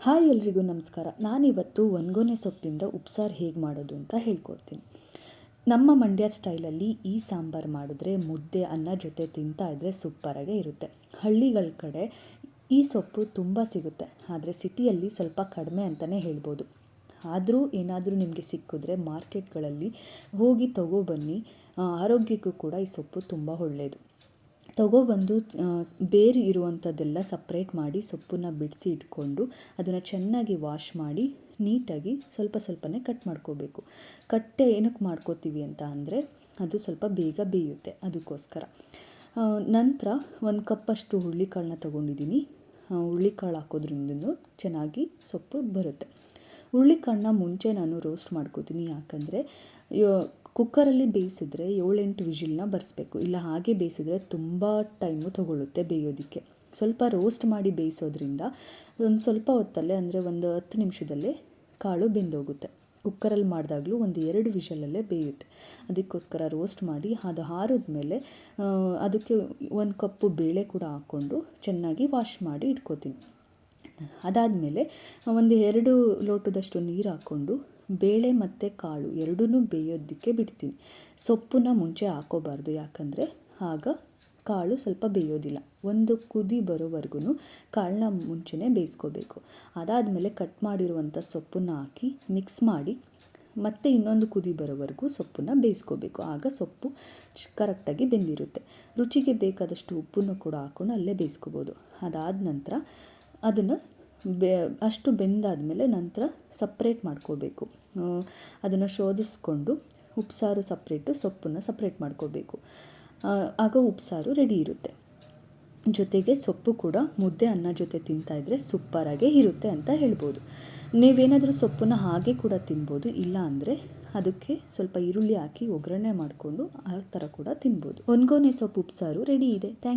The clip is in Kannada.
ಹಾಯ್ ಎಲ್ರಿಗೂ ನಮಸ್ಕಾರ. ನಾನಿವತ್ತು ಒನ್ಗೊನೆ ಸೊಪ್ಪಿಂದ ಉಪ್ಸಾರು ಹೇಗೆ ಮಾಡೋದು ಅಂತ ಹೇಳ್ಕೊಡ್ತೀನಿ. ನಮ್ಮ ಮಂಡ್ಯ ಸ್ಟೈಲಲ್ಲಿ ಈ ಸಾಂಬಾರು ಮಾಡಿದ್ರೆ ಮುದ್ದೆ ಅನ್ನ ಜೊತೆ ತಿಂತಾ ಇದ್ದರೆ ಸೂಪರಾಗೇ ಇರುತ್ತೆ. ಹಳ್ಳಿಗಳ ಕಡೆ ಈ ಸೊಪ್ಪು ತುಂಬ ಸಿಗುತ್ತೆ. ಆದರೆ ಸಿಟಿಯಲ್ಲಿ ಸ್ವಲ್ಪ ಕಡಿಮೆ ಅಂತಲೇ ಹೇಳ್ಬೋದು. ಆದರೂ ಏನಾದರೂ ನಿಮಗೆ ಸಿಕ್ಕಿದ್ರೆ ಮಾರ್ಕೆಟ್ಗಳಲ್ಲಿ ಹೋಗಿ ತಗೊಬನ್ನಿ ಆರೋಗ್ಯಕ್ಕೂ ಕೂಡ ಈ ಸೊಪ್ಪು ತುಂಬ ಒಳ್ಳೆಯದು ತಗೊಬಂದು ಬೇರು ಇರುವಂಥದ್ದೆಲ್ಲ ಸಪ್ರೇಟ್ ಮಾಡಿ ಸೊಪ್ಪನ್ನ ಬಿಡಿಸಿ ಇಟ್ಕೊಂಡು ಅದನ್ನು ಚೆನ್ನಾಗಿ ವಾಶ್ ಮಾಡಿ ನೀಟಾಗಿ ಸ್ವಲ್ಪ ಸ್ವಲ್ಪನೇ ಕಟ್ ಮಾಡ್ಕೋಬೇಕು. ಕಟ್ಟೆ ಏನಕ್ಕೆ ಮಾಡ್ಕೋತೀವಿ ಅಂತ ಅಂದರೆ ಅದು ಸ್ವಲ್ಪ ಬೇಗ ಬೇಯುತ್ತೆ ಅದಕ್ಕೋಸ್ಕರ. ನಂತರ ಒಂದು ಕಪ್ಪಷ್ಟು ಹುರುಳಿಕಾಳನ್ನ ತೊಗೊಂಡಿದ್ದೀನಿ ಹುರುಳಿಕಾಳು ಹಾಕೋದ್ರಿಂದ ಚೆನ್ನಾಗಿ ಸೊಪ್ಪು ಬರುತ್ತೆ. ಹುರುಳಿಕಾಳನ್ನ ಮುಂಚೆ ನಾನು ರೋಸ್ಟ್ ಮಾಡ್ಕೋತೀನಿ ಯಾಕಂದರೆ ಕುಕ್ಕರಲ್ಲಿ ಬೇಯಿಸಿದ್ರೆ ಏಳೆಂಟು ವಿಷಿಲ್ನ ಬರೆಸ್ಬೇಕು. ಇಲ್ಲ, ಹಾಗೆ ಬೇಯಿಸಿದ್ರೆ ತುಂಬ ಟೈಮು ತೊಗೊಳುತ್ತೆ ಬೇಯೋದಕ್ಕೆ. ಸ್ವಲ್ಪ ರೋಸ್ಟ್ ಮಾಡಿ ಬೇಯಿಸೋದ್ರಿಂದ ಒಂದು ಸ್ವಲ್ಪ ಹೊತ್ತಲ್ಲೇ, ಅಂದರೆ ಒಂದು ಹತ್ತು ನಿಮಿಷದಲ್ಲೇ ಕಾಳು ಬೆಂದೋಗುತ್ತೆ. ಕುಕ್ಕರಲ್ಲಿ ಮಾಡಿದಾಗಲೂ ಒಂದು ಎರಡು ವಿಷಲಲ್ಲೇ ಬೇಯುತ್ತೆ. ಅದಕ್ಕೋಸ್ಕರ ರೋಸ್ಟ್ ಮಾಡಿ ಅದು ಹಾರಿದ ಮೇಲೆ ಅದಕ್ಕೆ ಒಂದು ಕಪ್ಪು ಬೇಳೆ ಕೂಡ ಹಾಕ್ಕೊಂಡು ಚೆನ್ನಾಗಿ ವಾಶ್ ಮಾಡಿ ಇಟ್ಕೋತೀನಿ. ಅದಾದಮೇಲೆ ಒಂದು ಎರಡು ಲೋಟದಷ್ಟು ನೀರು ಹಾಕ್ಕೊಂಡು ಬೇಳೆ ಮತ್ತು ಕಾಳು ಎರಡೂ ಬೇಯೋದಕ್ಕೆ ಬಿಡ್ತೀನಿ. ಸೊಪ್ಪನ್ನ ಮುಂಚೆ ಹಾಕೋಬಾರ್ದು. ಯಾಕಂದರೆ ಆಗ ಕಾಳು ಸ್ವಲ್ಪ ಬೇಯೋದಿಲ್ಲ. ಒಂದು ಕುದಿ ಬರೋವರೆಗೂ ಕಾಳನ್ನ ಮುಂಚೆನೇ ಬೇಯಿಸ್ಕೋಬೇಕು. ಅದಾದಮೇಲೆ ಕಟ್ ಮಾಡಿರುವಂಥ ಸೊಪ್ಪನ್ನು ಹಾಕಿ ಮಿಕ್ಸ್ ಮಾಡಿ ಮತ್ತೆ ಇನ್ನೊಂದು ಕುದಿ ಬರೋವರೆಗೂ ಸೊಪ್ಪನ್ನು ಬೇಯಿಸ್ಕೋಬೇಕು. ಆಗ ಸೊಪ್ಪು ಕರೆಕ್ಟಾಗಿ ಬೆಂದಿರುತ್ತೆ. ರುಚಿಗೆ ಬೇಕಾದಷ್ಟು ಉಪ್ಪನ್ನು ಕೂಡ ಹಾಕ್ಕೊಂಡು ಅಲ್ಲೇ ಬೇಯಿಸ್ಕೋಬೋದು. ಅದಾದ ನಂತರ ಅದನ್ನು ಬೆ, ಅಷ್ಟು ಬೆಂದಾದಮೇಲೆ ನಂತರ ಸಪ್ರೇಟ್ ಮಾಡ್ಕೋಬೇಕು. ಅದನ್ನು ಶೋಧಿಸ್ಕೊಂಡು ಉಪ್ಸಾರು ಸಪ್ರೇಟು ಸೊಪ್ಪನ್ನು ಸಪ್ರೇಟ್ ಮಾಡ್ಕೋಬೇಕು. ಆಗ ಉಪ್ಸಾರು ರೆಡಿ ಇರುತ್ತೆ. ಜೊತೆಗೆ ಸೊಪ್ಪು ಕೂಡ ಮುದ್ದೆ ಅನ್ನ ಜೊತೆ ತಿಂತಾಯಿದ್ರೆ ಸೂಪರಾಗೇ ಇರುತ್ತೆ ಅಂತ ಹೇಳ್ಬೋದು. ನೀವೇನಾದರೂ ಸೊಪ್ಪನ್ನು ಹಾಗೆ ಕೂಡ ತಿನ್ಬೋದು, ಇಲ್ಲ ಅಂದರೆ ಅದಕ್ಕೆ ಸ್ವಲ್ಪ ಈರುಳ್ಳಿ ಹಾಕಿ ಒಗ್ಗರಣೆ ಮಾಡಿಕೊಂಡು ಆ ಥರ ಕೂಡ ತಿನ್ಬೋದು. ಒನ್ಗೊನೆ ಸೊಪ್ಪು ಉಪ್ಸಾರು ರೆಡಿ ಇದೆ. ಥ್ಯಾಂಕ್